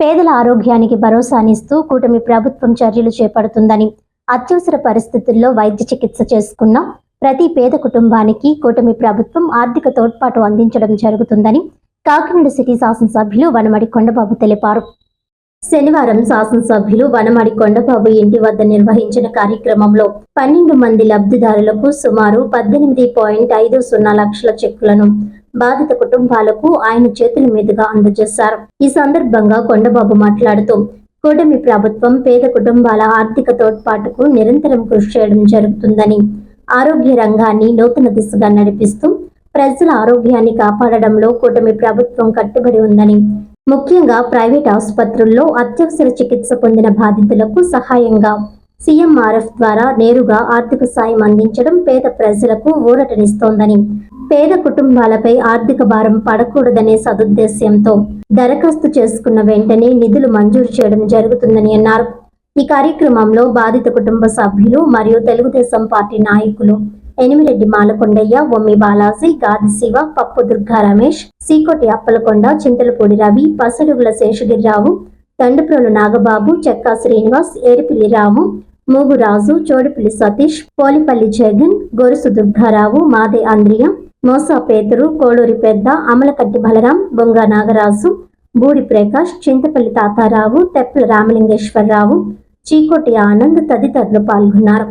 పేదల ఆరోగ్యానికి భరోసానిస్తూ కూటమి ప్రభుత్వం చర్యలు చేపడుతుందని అత్యవసర పరిస్థితుల్లో వైద్య చికిత్స చేసుకున్న ప్రతి పేద కుటుంబానికి కూటమి ప్రభుత్వం ఆర్థిక తోడ్పాటు అందించడం జరుగుతుందని కాకినాడ సిటీ శాసనసభ్యులు వనమడి కొండబాబు తెలిపారు. శనివారం శాసనసభ్యులు వనమడి కొండబాబు ఇంటి వద్ద నిర్వహించిన కార్యక్రమంలో పన్నెండు మంది లబ్ధిదారులకు సుమారు పద్దెనిమిది పాయింట్ ఐదు సున్నా లక్షల చెక్కులను బాధిత కుటుంబాలకు ఆయన చేతుల మీదుగా అందజేశారు. ఈ సందర్భంగా కొండబాబు మాట్లాడుతూ కూటమి ప్రభుత్వం పేద కుటుంబాల ఆర్థిక తోడ్పాటుకు నిరంతరం కృషి చేయడం జరుగుతుందని ఆరోగ్య రంగాన్ని నూతన దిశగా నడిపిస్తూ ప్రజల ఆరోగ్యాన్ని కాపాడడంలో కూటమి ప్రభుత్వం కట్టుబడి ఉందని ముఖ్యంగా ప్రైవేట్ ఆసుపత్రుల్లో అత్యవసర చికిత్స పొందిన బాధితులకు సహాయంగా సీఎంఆర్ఎఫ్ ద్వారా నేరుగా ఆర్థిక సాయం అందించడం పేద ప్రజలకు ఊరటనిస్తోందని పేద కుటుంబాలపై ఆర్థిక భారం పడకూడదనే సదుద్దేశ్యంతో దరఖాస్తు చేసుకున్న వెంటనే నిధులు మంజూరు చేయడం జరుగుతుందని అన్నారు. ఈ కార్యక్రమంలో బాధిత కుటుంబ సభ్యులు మరియు తెలుగుదేశం పార్టీ నాయకులు ఎనిమిరెడ్డి మాలకొండయ్య ఒమ్మి బాలాజీ గాది శివ పప్పు దుర్గా రమేష్ సీకోటి అప్పలకొండ చింతలపూడి రవి పసరుగుల శేషగిరిరావు తండుప్రోలు నాగబాబు చెక్కా శ్రీనివాస్ ఏరిపిల్లి రాము మూగు రాజు చోడిపిల్లి సతీష్ పోలిపల్లి జగన్ గొరుసు దుర్గారావు మాదే అంద్రియం మోసా పేతురు కోడూరి పెద్ద అమలకట్టి బలరాం బొంగ నాగరాజు బూడి ప్రకాష్ చింతపల్లి తాతారావు తెప్పల రామలింగేశ్వరరావు చీకోటి ఆనంద్ తదితరులు పాల్గొన్నారు.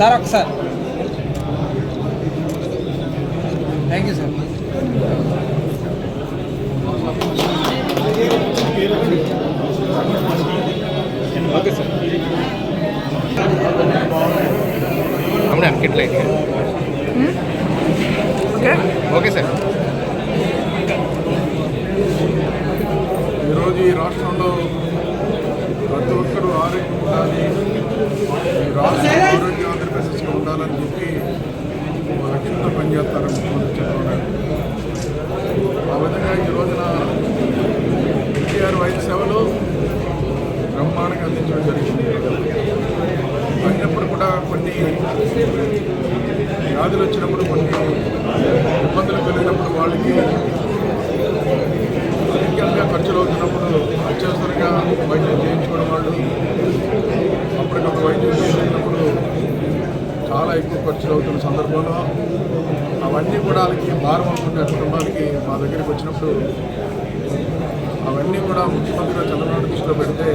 సార్ ఒకసారి. Thank you sir okay sir. നമ്മുടെ അൺകിട്ടിലേക്ക് ఓకే సార్. ఈరోజు ఈ రాష్ట్రంలో ప్రతి ఒక్కరూ ఆరోగ్యం ఉండాలి. ఈ రాష్ట్రం ఆరోగ్యం ఆంధ్రప్రదేశ్గా ఉండాలని చెప్పి మా లక్ష్యంతో పనిచేస్తారు ముఖ్యమంత్రి ఆ విధంగా ఈ రోజున ఎన్టీఆర్ వైద్య సేవలు బ్రహ్మాండంగా అందించడం జరిగింది. అయినప్పుడు కూడా కొన్ని వ్యాధులు వచ్చినప్పుడు కొన్ని ఇబ్బందులు కలిగినప్పుడు వాళ్ళకి మెడికల్గా ఖర్చులు అవుతున్నప్పుడు అత్యవసరంగా వైద్యం చేయించుకోవడం వాళ్ళు అప్పటికప్పుడు వైద్యం చేయించినప్పుడు చాలా ఎక్కువ ఖర్చులు అవుతున్న సందర్భంలో అవన్నీ కూడా వాళ్ళకి భారం అవుతుండే కుటుంబానికి మా దగ్గరికి వచ్చినప్పుడు అవన్నీ కూడా ముఖ్యమంత్రిగా చంద్రబాబు దృష్టిలో పెడితే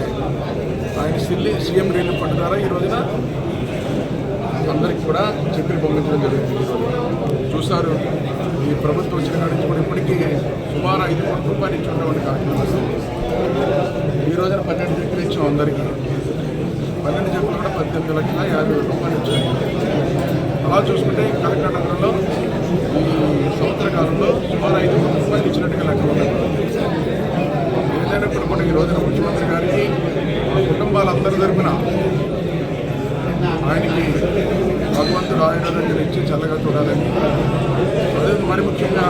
ఆయన సిల్లి సీఎం రిలీఫ్ ఫండ్ ద్వారా ఈ రోజున అందరికీ కూడా చెక్కులు పంపించడం జరిగింది. చూస్తారు ఈ ప్రభుత్వం వచ్చిన కాడి సుమారు ఐదు కోట్ల రూపాయలు ఇచ్చి ఉండేవాడి కాకినాడలో ఈ రోజున పన్నెండు చెక్కులు ఇచ్చాం అందరికీ. పన్నెండు చెక్కులు కూడా పద్దెనిమిది లక్షల యాభై వేల రూపాయలు ఇచ్చాయి అలా చూసుకుంటే కలెక్టర్ నగరంలో ఈ సంవత్సర కాలంలో సుమారు ఐదు కోట్ల రూపాయలు ఇచ్చినట్టుగా లెక్క ఉన్నది ఏదైనప్పుడు కూడా ఈ రోజున ముఖ్యమంత్రి గారికి మా కుటుంబాలందరి తరపున ఆయనకి భగవంతుడు ఆయుర్వేదం ఇచ్చి చల్లగా చూడాలని. అదే మరి ముఖ్యంగా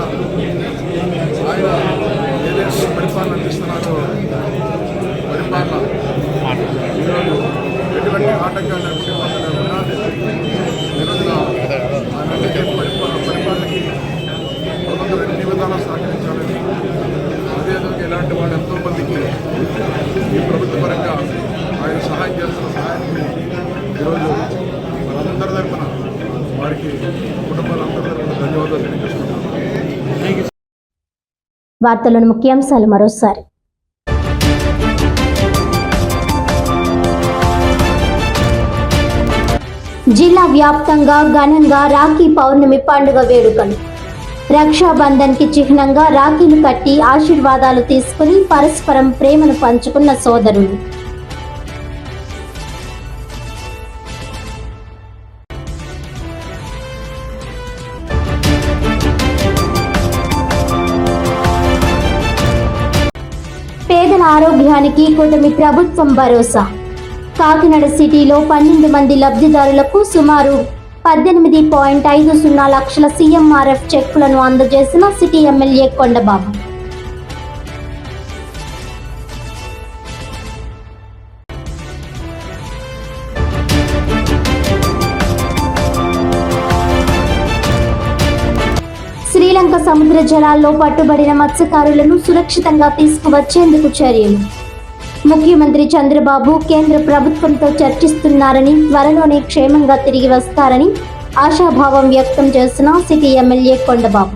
ఈరోజు మనందరి తరఫున వారికి కుటుంబాలందరి తరఫున ధన్యవాదాలు తెలియజేస్తున్నాను వార్తలను ముఖ్యాంశాలు మరోసారి. జిల్లా వ్యాప్తంగా ఘనంగా రాఖీ పౌర్ణమి పండుగ వేడుకలు. రక్షాబంధన్కి చిహ్నంగా రాఖీలు కట్టి ఆశీర్వాదాలు తీసుకుని పరస్పరం ప్రేమను పంచుకున్న సోదరులు. ఆరోగ్యానికి కూటమి ప్రభుత్వం భరోసా. కాకినాడ సిటీలో పన్నెండు మంది లబ్ధిదారులకు సుమారు పద్దెనిమిది పాయింట్ ఐదు సున్నా లక్షల సీఎంఆర్ఎఫ్ చెక్కులను అందజేసిన సిటీ ఎమ్మెల్యే కొండబాబు. శ్రీలంక సముద్ర జలాల్లో పట్టుబడిన మత్స్యకారులను సురక్షితంగా తీసుకువచ్చేందుకు చర్యలు. ముఖ్యమంత్రి చంద్రబాబు కేంద్ర ప్రభుత్వంతో చర్చిస్తున్నారని త్వరలోనే క్షేమంగా తిరిగి వస్తారని ఆశాభావం వ్యక్తం చేసిన సిటీ ఎమ్మెల్యే కొండబాబు.